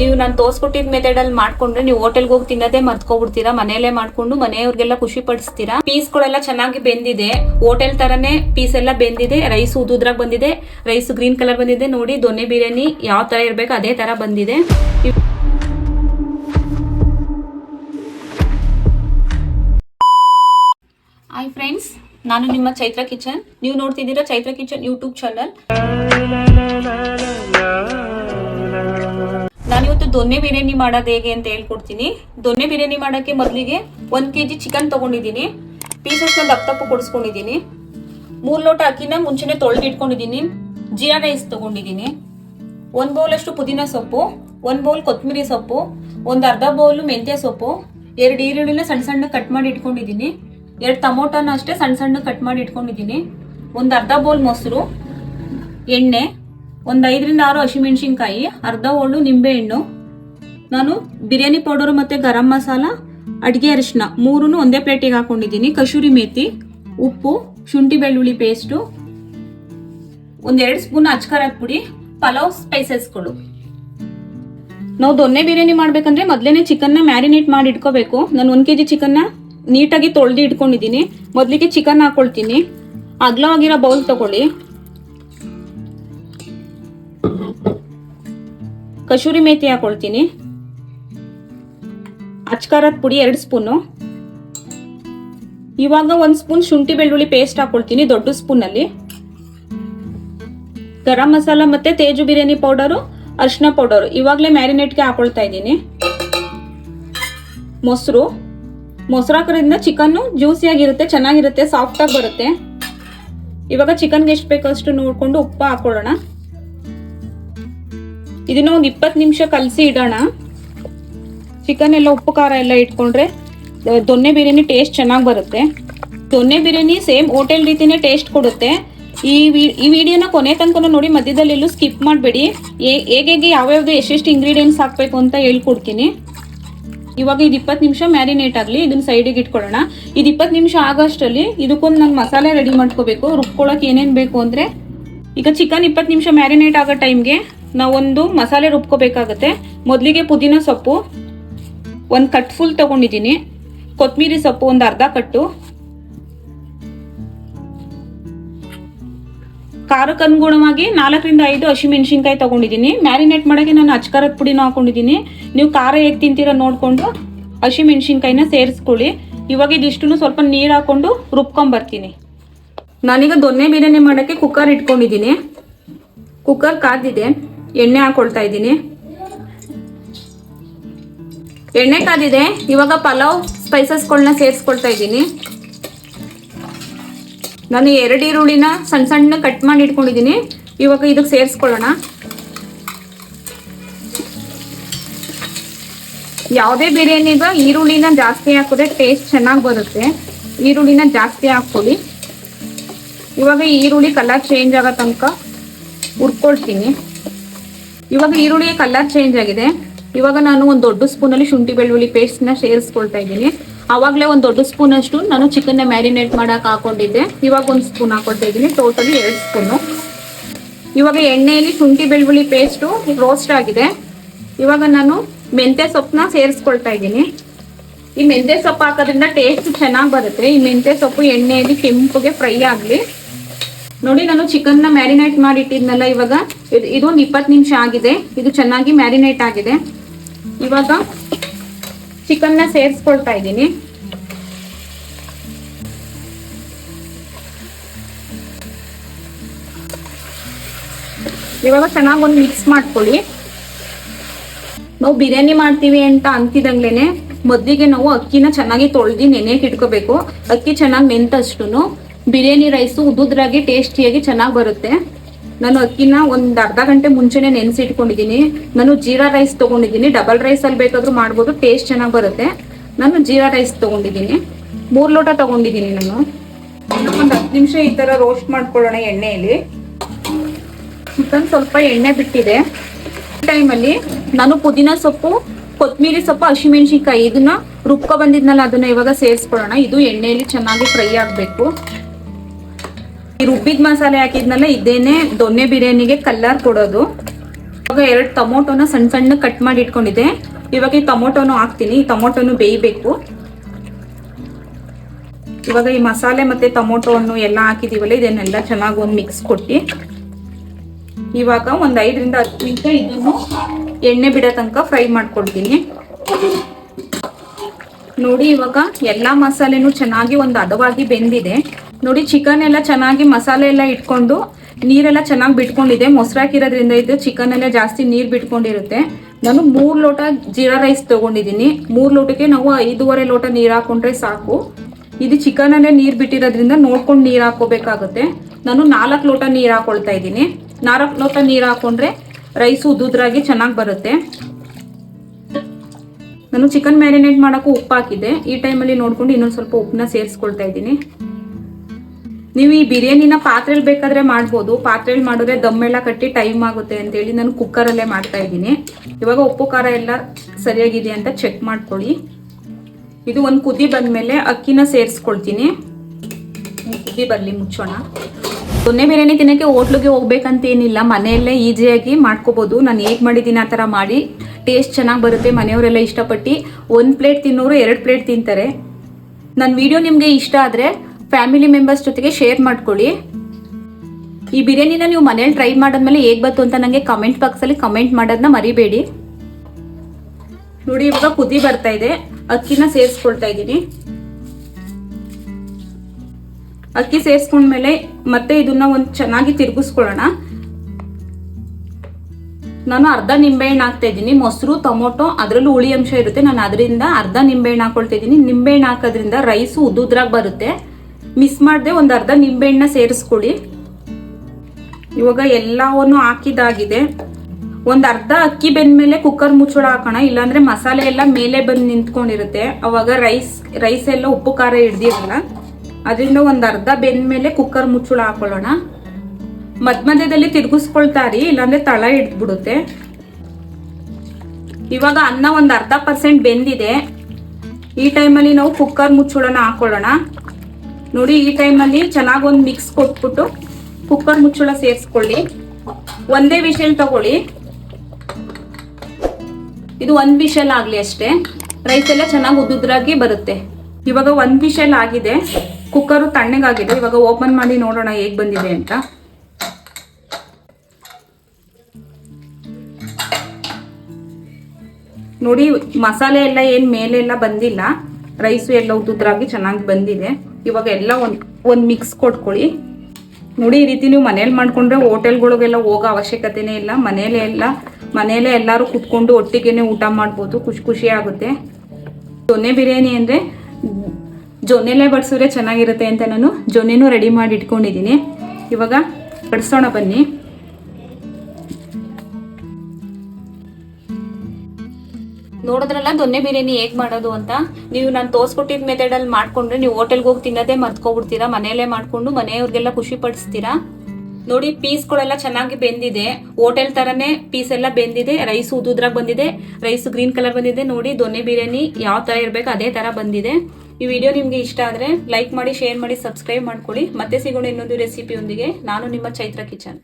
ನೀವು ನಾನು ತೋರ್ಸ್ಕೊಟ್ಟಿದ್ ಮೆಥಡ್ ಅಲ್ಲಿ ಮಾಡ್ಕೊಂಡ್ರೆ ನೀವು ಹೋಟೆಲ್ಗೆ ಹೋಗಿ ತಿನ್ನೋದೇ ಮರ್ತ್ಕೊಬಿಡ್ತೀರಾ? ಮನೆಯಲ್ಲೇ ಮಾಡ್ಕೊಂಡು ಮನೆಯವ್ರಿಗೆಲ್ಲ ಖುಷಿ ಪಡಿಸ್ತೀರಾ ಪೀಸ್ಗಳೆಲ್ಲ ಚೆನ್ನಾಗಿ ಬೆಂದಿದೆ. ಹೋಟೆಲ್ ತರನೇ ಪೀಸ್ ಎಲ್ಲ ಬೆಂದಿದೆ. ರೈಸ್ ಉದುದ್ರಾಗ ಬಂದಿದೆ. ರೈಸ್ ಗ್ರೀನ್ ಕಲರ್ ಬಂದಿದೆ. ನೋಡಿ, ದೊನ್ನೆ ಬಿರಿಯಾನಿ ಯಾವ ತರ ಇರ್ಬೇಕು ಅದೇ ತರ ಬಂದಿದೆ. ಹಾಯ್ ಫ್ರೆಂಡ್ಸ್ ನಾನು ನಿಮ್ಮ ಚೈತ್ರ ಕಿಚನ್. ನೀವು ನೋಡ್ತಿದ್ದೀರಾ ಚೈತ್ರ ಕಿಚನ್ ಯೂಟ್ಯೂಬ್ ಚಾನಲ್ ನಾನಿವತ್ತು ದೊನ್ನೆ ಬಿರಿಯಾನಿ ಮಾಡೋದು ಹೇಗೆ ಅಂತ ಹೇಳ್ಕೊಡ್ತೀನಿ. ದೊನ್ನೆ ಬಿರಿಯಾನಿ ಮಾಡೋಕ್ಕೆ ಮೊದಲಿಗೆ ಒಂದು ಕೆ ಜಿ ಚಿಕನ್ ತೊಗೊಂಡಿದ್ದೀನಿ. ಪೀಸಸ್ನ ದಪ್ಪ ದಪ್ಪ ಕೊಡಿಸ್ಕೊಂಡಿದ್ದೀನಿ. ಮೂರು ಲೋಟ ಅಕ್ಕಿನ ಮುಂಚೆನೆ ತೊಳೆದು ಇಟ್ಕೊಂಡಿದ್ದೀನಿ ಜೀರಾ ರೈಸ್ ತೊಗೊಂಡಿದ್ದೀನಿ. ಒಂದು ಬೌಲಷ್ಟು ಪುದೀನ ಸೊಪ್ಪು, ಒಂದು ಬೌಲ್ ಕೊತ್ತಂಬರಿ ಸೊಪ್ಪು, ಒಂದು ಅರ್ಧ ಬೌಲ್ ಮೆಂತ್ಯ ಸೊಪ್ಪು, ಎರಡು ಈರುಳ್ಳಿನ ಸಣ್ಣ ಸಣ್ಣ ಕಟ್ ಮಾಡಿ ಇಟ್ಕೊಂಡಿದ್ದೀನಿ. ಎರಡು ಟಮೋಟನ ಅಷ್ಟೇ ಸಣ್ಣ ಸಣ್ಣ ಕಟ್ ಮಾಡಿ ಇಟ್ಕೊಂಡಿದ್ದೀನಿ. ಒಂದು ಅರ್ಧ ಬೌಲ್ ಮೊಸರು, ಎಣ್ಣೆ ಒಂದು ಐದರಿಂದ ಆರು ಹಸಿಮೆಣಸಿನ್ಕಾಯಿ ಅರ್ಧ ಹೋಳು ನಿಂಬೆಹಣ್ಣು ನಾನು ಬಿರಿಯಾನಿ ಪೌಡರ್ ಮತ್ತೆ ಗರಂ ಮಸಾಲ, ಅಡಿಗೆ ಅರಿಶಿನ ಮೂರೂ ಒಂದೇ ಪ್ಲೇಟಿಗೆ ಹಾಕೊಂಡಿದ್ದೀನಿ. ಕಸೂರಿ ಮೇಥಿ ಉಪ್ಪು, ಶುಂಠಿ ಬೆಳ್ಳುಳ್ಳಿ ಪೇಸ್ಟು ಒಂದೆರಡು ಸ್ಪೂನ್ ಅಚ್ಕಾರದ ಪುಡಿ, ಪಲಾವ್ ಸ್ಪೈಸಸ್ಗಳು ನಾವು ದೊನ್ನೆ ಬಿರಿಯಾನಿ ಮಾಡಬೇಕಂದ್ರೆ ಮೊದಲೇನೆ ಚಿಕನ್ನ ಮ್ಯಾರಿನೇಟ್ ಮಾಡಿ ಇಟ್ಕೋಬೇಕು. ನಾನು ಒಂದು ಕೆ ಜಿ ಚಿಕನ್ನ ನೀಟಾಗಿ ತೊಳೆದು ಇಟ್ಕೊಂಡಿದ್ದೀನಿ. ಮೊದಲಿಗೆ ಚಿಕನ್ ಹಾಕೊಳ್ತೀನಿ. ಅಗ್ಲವಾಗಿರೋ ಬೌಲ್ ತಗೊಳ್ಳಿ. ಕಸೂರಿ ಮೇಥಿ ಹಾಕೊಳ್ತೀನಿ. ಅಚ್ಕಾರದ ಪುಡಿ ಎರಡು ಸ್ಪೂನು. ಇವಾಗ ಒಂದು ಸ್ಪೂನ್ ಶುಂಠಿ ಬೆಳ್ಳುಳ್ಳಿ ಪೇಸ್ಟ್ ಹಾಕೊಳ್ತೀನಿ ದೊಡ್ಡ ಸ್ಪೂನಲ್ಲಿ. ಗರಂ ಮಸಾಲ ಮತ್ತೆ ತೇಜು ಬಿರಿಯಾನಿ ಪೌಡರು, ಅರಿಶಿನ ಪೌಡರು ಇವಾಗಲೇ ಮ್ಯಾರಿನೇಟ್ಗೆ ಹಾಕೊಳ್ತಾ ಇದ್ದೀನಿ. ಮೊಸರು. ಮೊಸರು ಹಾಕೋದ್ರಿಂದ ಚಿಕನ್ನು ಜ್ಯೂಸಿಯಾಗಿರುತ್ತೆ, ಚೆನ್ನಾಗಿರುತ್ತೆ ಸಾಫ್ಟಾಗಿ ಬರುತ್ತೆ. ಇವಾಗ ಚಿಕನ್ಗೆ ಎಷ್ಟು ಬೇಕೋ ಅಷ್ಟು ನೋಡಿಕೊಂಡು ಉಪ್ಪು ಹಾಕೊಳ್ಳೋಣ. ಇದನ್ನ ಒಂದು ಇಪ್ಪತ್ತು ನಿಮಿಷ ಕಲಸಿ ಇಡೋಣ. ಚಿಕನ್ ಎಲ್ಲ, ಉಪ್ಪು, ಖಾರ ಎಲ್ಲ ಇಟ್ಕೊಂಡ್ರೆ ದೊನ್ನೆ ಬಿರಿಯಾನಿ ಟೇಸ್ಟ್ ಚೆನ್ನಾಗಿ ಬರುತ್ತೆ. ದೊನ್ನೆ ಬಿರಿಯಾನಿ ಸೇಮ್ ಹೋಟೆಲ್ ರೀತಿನೇ ಟೇಸ್ಟ್ ಕೊಡುತ್ತೆ. ಈ ಈ ವಿಡಿಯೋನ ಕೊನೆ ತನಕ ನೋಡಿ, ಮಧ್ಯದಲ್ಲಿ ಎಲ್ಲೂ ಸ್ಕಿಪ್ ಮಾಡಬೇಡಿ. ಹೇಗೆ ಯಾವ್ಯಾವ್ದು ಎಷ್ಟೆಷ್ಟು ಇಂಗ್ರೀಡಿಯೆಂಟ್ಸ್ ಹಾಕಬೇಕು ಅಂತ ಹೇಳ್ಕೊಡ್ತೀನಿ. ಇವಾಗ ಇದು ಇಪ್ಪತ್ತು ನಿಮಿಷ ಮ್ಯಾರಿನೇಟ್ ಆಗಲಿ, ಇದನ್ನ ಸೈಡಿಗೆ ಇಟ್ಕೊಳ್ಳೋಣ. ಇದು ಇಪ್ಪತ್ತು ನಿಮಿಷ ಆಗೋಷ್ಟರಲ್ಲಿ ಇದಕ್ಕೊಂದು ನಾನು ಮಸಾಲೆ ರೆಡಿ ಮಾಡ್ಕೋಬೇಕು. ರುಬ್ಕೊಳಕ್ಕೆ ಏನೇನು ಬೇಕು ಅಂದರೆ, ಈಗ ಚಿಕನ್ ಇಪ್ಪತ್ತು ನಿಮಿಷ ಮ್ಯಾರಿನೇಟ್ ಆಗೋ ಟೈಮ್ಗೆ ನಾವೊಂದು ಮಸಾಲೆ ರುಬ್ಕೋಬೇಕಾಗತ್ತೆ. ಮೊದಲಿಗೆ ಪುದೀನ ಸೊಪ್ಪು, ಒಂದು ಕಟ್ ಫುಲ್ ತಗೊಂಡಿದ್ದೀನಿ. ಕೊತ್ತಂಬರಿ ಸೊಪ್ಪು ಒಂದು ಅರ್ಧ ಕಟ್ಟು. ಖಾರಕ್ಕೆ ಅನುಗುಣವಾಗಿ ನಾಲ್ಕರಿಂದ ಐದು ಹಸಿಮೆಣಸಿನ್ಕಾಯಿ ತೊಗೊಂಡಿದ್ದೀನಿ. ಮ್ಯಾರಿನೇಟ್ ಮಾಡೋಕ್ಕೆ ನಾನು ಅಚ್ಕಾರದ ಪುಡಿನೂ ಹಾಕೊಂಡಿದ್ದೀನಿ. ನೀವು ಖಾರ ಹೇಗೆ ತಿಂತೀರ ನೋಡಿಕೊಂಡು ಹಸಿಮೆಣಸಿನ್ಕಾಯಿನ ಸೇರಿಸ್ಕೊಳ್ಳಿ. ಇವಾಗ ಇದಿಷ್ಟು ಸ್ವಲ್ಪ ನೀರು ಹಾಕೊಂಡು ರುಬ್ಕೊಂಬರ್ತೀನಿ ನಾನೀಗ ದೊನ್ನೆ ಬಿರಿಯಾನಿ ಮಾಡೋಕ್ಕೆ ಕುಕ್ಕರ್ ಇಟ್ಕೊಂಡಿದ್ದೀನಿ. ಕುಕ್ಕರ್ ಕಾದಿದೆ. ಎಣ್ಣೆ ಹಾಕೊಳ್ತಾ ಇದ್ದೀನಿ. ಎಣ್ಣೆ ಕಾದಿದೆ. ಇವಾಗ ಪಲಾವ್ ಸ್ಪೈಸಸ್ಗಳನ್ನ ಸೇರಿಸ್ಕೊಳ್ತಾ ಇದ್ದೀನಿ. ನಾನು ಎರಡು ಈರುಳ್ಳಿನ ಸಣ್ಣ ಸಣ್ಣ ಕಟ್ ಮಾಡಿ ಇಟ್ಕೊಂಡಿದ್ದೀನಿ. ಇವಾಗ ಇದಕ್ಕೆ ಸೇರಿಸ್ಕೊಳ್ಳೋಣ. ಯಾವುದೇ ಬಿರಿಯಾನಿಗ ಈರುಳ್ಳಿನ ಜಾಸ್ತಿ ಹಾಕಿದ್ರೆ ಟೇಸ್ಟ್ ಚೆನ್ನಾಗಿ ಬರುತ್ತೆ. ಈರುಳ್ಳಿನ ಜಾಸ್ತಿ ಹಾಕ್ಕೊಳ್ಳಿ. ಇವಾಗ ಈರುಳ್ಳಿ ಕಲರ್ ಚೇಂಜ್ ಆಗೋ ತನಕ ಹುರ್ಕೊಳ್ತೀನಿ. ಇವಾಗ ಈರುಳ್ಳಿ ಕಲರ್ ಚೇಂಜ್ ಆಗಿದೆ. ಇವಾಗ ನಾನು ಒಂದು ದೊಡ್ಡ ಸ್ಪೂನಲ್ಲಿ ಶುಂಠಿ ಬೆಳ್ಳುಳ್ಳಿ ಪೇಸ್ಟ್ನ ಸೇರಿಸ್ಕೊಳ್ತಾ ಇದ್ದೀನಿ. ಆವಾಗಲೇ ಒಂದು ದೊಡ್ಡ ಸ್ಪೂನ್ ಅಷ್ಟು ನಾನು ಚಿಕನ್ನ ಮ್ಯಾರಿನೇಟ್ ಮಾಡೋಕೆ ಹಾಕೊಂಡಿದ್ದೆ. ಇವಾಗ ಒಂದು ಸ್ಪೂನ್ ಹಾಕೊಳ್ತಾ ಇದ್ದೀನಿ. ಟೋಟಲಿ ಎರಡು ಸ್ಪೂನು ಇವಾಗ ಎಣ್ಣೆಯಲ್ಲಿ ಶುಂಠಿ ಬೆಳ್ಳುಳ್ಳಿ ಪೇಸ್ಟು ರೋಸ್ಟ್ ಆಗಿದೆ. ಇವಾಗ ನಾನು ಮೆಂತ್ಯ ಸೊಪ್ಪನ್ನ ಸೇರಿಸ್ಕೊಳ್ತಾ ಇದ್ದೀನಿ. ಈ ಮೆಂತ್ಯ ಸೊಪ್ಪು ಹಾಕೋದ್ರಿಂದ ಟೇಸ್ಟ್ ಚೆನ್ನಾಗಿ ಬರುತ್ತೆ. ಈ ಮೆಂತ್ಯ ಸೊಪ್ಪು ಎಣ್ಣೆಯಲ್ಲಿ ಕೆಂಪುಗೆ ಫ್ರೈ ಆಗಲಿ. ನೋಡಿ, ನಾನು ಚಿಕನ್ನ ಮ್ಯಾರಿನೇಟ್ ಮಾಡಿ ಇಟ್ಟಿದ್ನಲ್ಲ ಇವಾಗ. ಇದು, ಇದೊಂದು ಇಪ್ಪತ್ತು ನಿಮಿಷ ಆಗಿದೆ. ಇದು ಚೆನ್ನಾಗಿ ಮ್ಯಾರಿನೇಟ್ ಆಗಿದೆ. ಇವಾಗ ಚಿಕನ್ನ ಸೇರಿಸ್ಕೊಳ್ತಾ ಇದ್ದೀನಿ. ಇವಾಗ ಚೆನ್ನಾಗಿ ಒಂದು ಮಿಕ್ಸ್ ಮಾಡ್ಕೊಳ್ಳಿ. ನಾವು ಬಿರಿಯಾನಿ ಮಾಡ್ತೀವಿ ಅಂತ ಅಂತಿದಂಗ್ಲೇನೆ, ಮೊದಲಿಗೆ ನಾವು ಅಕ್ಕಿನ ಚೆನ್ನಾಗಿ ತೊಳ್ದು ನೆನೆಯಕ್ಕೆ ಇಟ್ಕೋಬೇಕು. ಅಕ್ಕಿ ಚೆನ್ನಾಗಿ ನೆಂತಷ್ಟು ಬಿರಿಯಾನಿ ರೈಸು ಉದುದ್ರಾಗಿ ಟೇಸ್ಟಿಯಾಗಿ ಚೆನ್ನಾಗಿ ಬರುತ್ತೆ. ನಾನು ಅಕ್ಕಿನ ಒಂದು ಅರ್ಧ ಗಂಟೆ ಮುಂಚೆನೆ ನೆನೆಸಿ ಇಟ್ಕೊಂಡಿದ್ದೀನಿ ನಾನು ಜೀರಾ ರೈಸ್ ತೊಗೊಂಡಿದ್ದೀನಿ ಡಬಲ್ ರೈಸಲ್ಲಿ ಬೇಕಾದ್ರೂ ಮಾಡ್ಬೋದು ಟೇಸ್ಟ್ ಚೆನ್ನಾಗಿ ಬರುತ್ತೆ. ನಾನು ಜೀರಾ ರೈಸ್ ತೊಗೊಂಡಿದ್ದೀನಿ ಮೂರು ಲೋಟ ತಗೊಂಡಿದ್ದೀನಿ ನಾನು. ಒಂದು ಹತ್ತು ನಿಮಿಷ ಈ ಥರ ರೋಸ್ಟ್ ಮಾಡ್ಕೊಳ್ಳೋಣ ಎಣ್ಣೆಯಲ್ಲಿ. ಚಿಕನ್ ಸ್ವಲ್ಪ ಎಣ್ಣೆ ಬಿಟ್ಟಿದೆ. ಟೈಮಲ್ಲಿ ನಾನು ಪುದೀನ ಸೊಪ್ಪು ಕೊತ್ತಂಬರಿ ಸೊಪ್ಪು ಹಸಿಮೆಣಸಿನ್ಕಾಯಿ ಇದನ್ನ ರುಬ್ಕೊ ಬಂದಿದ್ನಲ್ಲ ಅದನ್ನ ಇವಾಗ ಸೇರಿಸ್ಕೊಳ್ಳೋಣ. ಇದು ಎಣ್ಣೆಯಲ್ಲಿ ಚೆನ್ನಾಗಿ ಫ್ರೈ ಆಗಬೇಕು. ಈ ರುಬ್ಬಿದ ಮಸಾಲೆ ಹಾಕಿದ್ನಲ್ಲ ಇದೇನೆ ದೊನ್ನೆ ಬಿರಿಯಾನಿಗೆ ಕಲ್ಲರ್ ಕೊಡೋದು. ಇವಾಗ ಎರಡು ಟೊಮೊಟೊನ ಸಣ್ಣ ಸಣ್ಣ ಕಟ್ ಮಾಡಿ ಇಟ್ಕೊಂಡಿದ್ದೆ. ಇವಾಗ ಈ ಟೊಮೊಟೊನು ಹಾಕ್ತೀನಿ. ಈ ಟೊಮೊಟೊನು ಬೇಯಬೇಕು. ಇವಾಗ ಈ ಮಸಾಲೆ ಮತ್ತೆ ಟೊಮೊಟೊವನ್ನು ಎಲ್ಲ ಹಾಕಿದೀವಲ್ಲ, ಇದನ್ನೆಲ್ಲ ಚೆನ್ನಾಗಿ ಒಂದು ಮಿಕ್ಸ್ ಕೊಟ್ಟು. ಇವಾಗ ಒಂದು ಐದರಿಂದ ಹತ್ತು ನಿಮಿಷ ಇದನ್ನು ಎಣ್ಣೆ ಬಿಡೋ ತನಕ ಫ್ರೈ ಮಾಡ್ಕೊಡ್ತೀನಿ. ನೋಡಿ ಇವಾಗ ಎಲ್ಲಾ ಮಸಾಲೆನೂ ಚೆನ್ನಾಗಿ ಒಂದು ಹದವಾಗಿ ಬೆಂದಿದೆ. ನೋಡಿ ಚಿಕನ್ ಎಲ್ಲ ಚೆನ್ನಾಗಿ ಮಸಾಲೆ ಎಲ್ಲ ಇಟ್ಕೊಂಡು ನೀರೆಲ್ಲ ಚೆನ್ನಾಗಿ ಬಿಟ್ಕೊಂಡಿದೆ. ಮೊಸರು ಹಾಕಿರೋದ್ರಿಂದ ಇದು ಚಿಕನ್ ಎಲ್ಲ ಜಾಸ್ತಿ ನೀರು ಬಿಟ್ಕೊಂಡಿರುತ್ತೆ. ನಾನು ಮೂರು ಲೋಟ ಜೀರಾ ರೈಸ್ ತಗೊಂಡಿದ್ದೀನಿ. ಮೂರು ಲೋಟಕ್ಕೆ ನಾವು ಐದೂವರೆ ಲೋಟ ನೀರು ಹಾಕೊಂಡ್ರೆ ಸಾಕು. ಇದು ಚಿಕನ್ ಅಲ್ಲೇ ನೀರು ಬಿಟ್ಟಿರೋದ್ರಿಂದ ನೋಡ್ಕೊಂಡು ನೀರು ಹಾಕೋಬೇಕಾಗುತ್ತೆ ನಾನು ನಾಲ್ಕು ಲೋಟ ನೀರು ಹಾಕೊಳ್ತಾ ಇದ್ದೀನಿ. ನಾಲ್ಕು ಲೋಟ ನೀರು ಹಾಕೊಂಡ್ರೆ ರೈಸ್ ಉದ್ದುದ್ರಾಗಿ ಚೆನ್ನಾಗಿ ಬರುತ್ತೆ. ನಾನು ಚಿಕನ್ ಮ್ಯಾರಿನೇಟ್ ಮಾಡೋಕ್ಕೂ ಉಪ್ಪು ಹಾಕಿದ್ದೆ ಈ ಟೈಮಲ್ಲಿ ನೋಡ್ಕೊಂಡು ಇನ್ನೊಂದು ಸ್ವಲ್ಪ ಉಪ್ಪನ್ನ ಸೇರಿಸ್ಕೊಳ್ತಾ ಇದ್ದೀನಿ. ನೀವು ಈ ಬಿರಿಯಾನಿನ ಪಾತ್ರೆಲಿ ಬೇಕಾದ್ರೆ ಮಾಡ್ಬೋದು. ಪಾತ್ರೆಲಿ ಮಾಡಿದ್ರೆ ದಮ್ಮೆಲ್ಲ ಕಟ್ಟಿ ಟೈಮ್ ಆಗುತ್ತೆ ಅಂತೇಳಿ ನಾನು ಕುಕ್ಕರಲ್ಲೇ ಮಾಡ್ತಾ ಇದ್ದೀನಿ. ಇವಾಗ ಉಪ್ಪು, ಖಾರ ಎಲ್ಲ ಸರಿಯಾಗಿದೆ ಅಂತ ಚೆಕ್ ಮಾಡ್ಕೊಳ್ಳಿ. ಇದು ಒಂದು ಕುದಿ ಬಂದಮೇಲೆ ಅಕ್ಕಿನ ಸೇರಿಸ್ಕೊಳ್ತೀನಿ. ಕುದಿ ಬರಲಿ, ಮುಚ್ಚೋಣ. ಸೊನ್ನೆ ಬಿರಿಯಾನಿ ತಿನ್ನಕ್ಕೆ ಹೋಟ್ಲಿಗೆ ಹೋಗ್ಬೇಕಂತ ಏನಿಲ್ಲ. ಮನೆಯಲ್ಲೇ ಈಸಿಯಾಗಿ ಮಾಡ್ಕೋಬಹುದು ನಾನು ಹೇಗೆ ಮಾಡಿದ್ದೀನಿ ಆ ಥರ ಮಾಡಿ. ಟೇಸ್ಟ್ ಚೆನ್ನಾಗಿ ಬರುತ್ತೆ. ಮನೆಯವರೆಲ್ಲ ಇಷ್ಟಪಟ್ಟು ಒಂದು ಪ್ಲೇಟ್ ತಿನ್ನೋರು ಎರಡು ಪ್ಲೇಟ್ ತಿಂತಾರೆ. ನನ್ನ ವಿಡಿಯೋ ನಿಮಗೆ ಇಷ್ಟ ಆದರೆ ಫ್ಯಾಮಿಲಿ ಮೆಂಬರ್ಸ್ ಜೊತೆಗೆ ಶೇರ್ ಮಾಡ್ಕೊಳ್ಳಿ. ಈ ಬಿರಿಯಾನಿನ ನೀವು ಮನೇಲಿ ಟ್ರೈ ಮಾಡಿದ್ಮೇಲೆ ಹೇಗೆ ಬಂತು ಅಂತ ನನಗೆ ಕಮೆಂಟ್ ಬಾಕ್ಸಲ್ಲಿ ಕಮೆಂಟ್ ಮಾಡೋದನ್ನ ಮರಿಬೇಡಿ. ನೋಡಿ, ಇವಾಗ ಕುದಿ ಬರ್ತಾ ಇದೆ. ಅಕ್ಕಿನ ಸೇರಿಸ್ಕೊಳ್ತಾ ಇದ್ದೀನಿ. ಅಕ್ಕಿ ಸೇರಿಸ್ಕೊಂಡ್ಮೇಲೆ ಮತ್ತೆ ಇದನ್ನ ಒಂದು ಚೆನ್ನಾಗಿ ತಿರುಗಿಸ್ಕೊಳ್ಳೋಣ. ನಾನು ಅರ್ಧ ನಿಂಬೆಹಣ್ಣು ಹಾಕ್ತಾ ಇದ್ದೀನಿ. ಮೊಸರು, ಟೊಮೊಟೊ, ಅದರಲ್ಲೂ ಹುಳಿ ಅಂಶ ಇರುತ್ತೆ. ನಾನು ಅದರಿಂದ ಅರ್ಧ ನಿಂಬೆಹಣ್ಣು ಹಾಕೊಳ್ತಾ ಇದ್ದೀನಿ. ನಿಂಬೆಹಣ್ಣು ಹಾಕೋದ್ರಿಂದ ರೈಸು ಉದ್ದುದ್ರಾಗ ಬರುತ್ತೆ. ಮಿಸ್ ಮಾಡದೆ ಒಂದು ಅರ್ಧ ನಿಂಬೆಹಣ್ಣ ಸೇರಿಸ್ಕೊಳ್ಳಿ. ಇವಾಗ ಎಲ್ಲವನ್ನು ಹಾಕಿದಾಗಿದೆ ಒಂದು ಅರ್ಧ ಅಕ್ಕಿ ಬೆಂದ ಮೇಲೆ ಕುಕ್ಕರ್ ಮುಚ್ಚಳ ಹಾಕೋಣ, ಇಲ್ಲಾಂದ್ರೆ ಮಸಾಲೆ ಎಲ್ಲ ಮೇಲೆ ಬಂದು ನಿಂತ್ಕೊಂಡಿರುತ್ತೆ. ಅವಾಗ ರೈಸ್ ರೈಸ್ ಎಲ್ಲ ಉಪ್ಪು, ಖಾರ ಹಿಡ್ದಿರಲ್ಲ. ಅದರಿಂದ ಒಂದು ಅರ್ಧ ಬೆಂದ ಮೇಲೆ ಕುಕ್ಕರ್ ಮುಚ್ಚಳ ಹಾಕೊಳ್ಳೋಣ. ಮಧ್ಯ ಮಧ್ಯದಲ್ಲಿ ತಿರ್ಗಿಸ್ಕೊಳ್ತಾರಿ ಇಲ್ಲಾಂದ್ರೆ ತಳ ಹಿಡ್ದ್ಬಿಡುತ್ತೆ. ಇವಾಗ ಅನ್ನ ಒಂದು ಅರ್ಧ ಪರ್ಸೆಂಟ್ ಬೆಂದಿದೆ. ಈ ಟೈಮಲ್ಲಿ ನಾವು ಕುಕ್ಕರ್ ಮುಚ್ಚಳನ ಹಾಕೊಳ್ಳೋಣ. ನೋಡಿ, ಈ ಟೈಮಲ್ಲಿ ಚೆನ್ನಾಗಿ ಒಂದು ಮಿಕ್ಸ್ ಕೊಟ್ಬಿಟ್ಟು ಕುಕ್ಕರ್ ಮುಚ್ಚಳ ಸೇರಿಸ್ಕೊಳ್ಳಿ. ಒಂದೇ ವಿಷಲ್ ತಗೊಳ್ಳಿ. ಇದು ಒಂದ್ ವಿಷಲ್ ಆಗಲಿ ಅಷ್ಟೇ. ರೈಸ್ ಎಲ್ಲ ಚೆನ್ನಾಗಿ ಉದ್ದುದ್ರಾಗಿ ಬರುತ್ತೆ. ಇವಾಗ ಒಂದ್ ವಿಷಲ್ ಆಗಿದೆ. ಕುಕ್ಕರು ತಣ್ಣಗಾಗಿದೆ. ಇವಾಗ ಓಪನ್ ಮಾಡಿ ನೋಡೋಣ ಹೇಗ್ ಬಂದಿದೆ ಅಂತ. ನೋಡಿ, ಮಸಾಲೆ ಎಲ್ಲ ಏನು ಮೇಲೆ ಎಲ್ಲ ಬಂದಿಲ್ಲ. ರೈಸು ಎಲ್ಲ ಉದ್ದುದ್ರಾಗಿ ಚೆನ್ನಾಗಿ ಬಂದಿದೆ. ಇವಾಗ ಎಲ್ಲ ಒಂದು ಒಂದು ಮಿಕ್ಸ್ ಕೊಟ್ಕೊಳ್ಳಿ. ನೋಡಿ, ಈ ರೀತಿ ನೀವು ಮನೇಲಿ ಮಾಡ್ಕೊಂಡ್ರೆ ಹೋಟೆಲ್ಗಳಿಗೆಲ್ಲ ಹೋಗೋ ಅವಶ್ಯಕತೆನೇ ಇಲ್ಲ. ಮನೇಲೆ ಎಲ್ಲ ಮನೇಲೆ ಎಲ್ಲರೂ ಕುತ್ಕೊಂಡು ಒಟ್ಟಿಗೆನೆ ಊಟ ಮಾಡ್ಬೋದು. ಖುಷಿ ಖುಷಿ ಆಗುತ್ತೆ. ಜೊನ್ನೆ ಬಿರಿಯಾನಿ ಅಂದರೆ ಜೊನೆಲೆ ಬಡಿಸಿದ್ರೆ ಚೆನ್ನಾಗಿರುತ್ತೆ ಅಂತ ನಾನು ಜೊನ್ನೆನೂ ರೆಡಿ ಮಾಡಿ ಇಟ್ಕೊಂಡಿದ್ದೀನಿ. ಇವಾಗ ಬಡಿಸೋಣ ಬನ್ನಿ. ನೋಡಿದ್ರಲ್ಲ ದೊನ್ನೆ ಬಿರಿಯಾನಿ ಹೇಗ್ ಮಾಡೋದು ಅಂತ ನೀವು ನಾನು ತೋರ್ಸ್ಕೊಟ್ಟಿದ್ ಮೆಥಡ್ ಅಲ್ಲಿ ಮಾಡ್ಕೊಂಡ್ರೆ ನೀವು ಹೋಟೆಲ್ಗೆ ಹೋಗಿ ತಿನ್ನೋದೇ ಮರ್ತ್ಕೊಬಿಡ್ತೀರಾ, ಮನೆಯಲ್ಲೇ ಮಾಡ್ಕೊಂಡು ಮನೆಯವ್ರಿಗೆಲ್ಲ ಖುಷಿ ಪಡಿಸ್ತೀರಾ? ನೋಡಿ ಪೀಸ್ಗಳೆಲ್ಲ ಚೆನ್ನಾಗಿ ಬೆಂದಿದೆ. ಹೋಟೆಲ್ ತರನೇ ಪೀಸ್ ಎಲ್ಲ ಬೆಂದಿದೆ. ರೈಸ್ ಉದುದ್ರಾಗ ಬಂದಿದೆ. ರೈಸ್ ಗ್ರೀನ್ ಕಲರ್ ಬಂದಿದೆ. ನೋಡಿ, ದೊನ್ನೆ ಬಿರಿಯಾನಿ ಯಾವ ತರ ಇರ್ಬೇಕು ಅದೇ ತರ ಬಂದಿದೆ. ಈ ವಿಡಿಯೋ ನಿಮ್ಗೆ ಇಷ್ಟ ಆದ್ರೆ ಲೈಕ್ ಮಾಡಿ ಶೇರ್ ಮಾಡಿ ಸಬ್ಸ್ಕ್ರೈಬ್ ಮಾಡ್ಕೊಳ್ಳಿ. ಮತ್ತೆ ಸಿಗೋಣ ಇನ್ನೊಂದು ರೆಸಿಪಿಯೊಂದಿಗೆ ನಾನು ನಿಮ್ಮ ಚೈತ್ರ ಕಿಚನ್.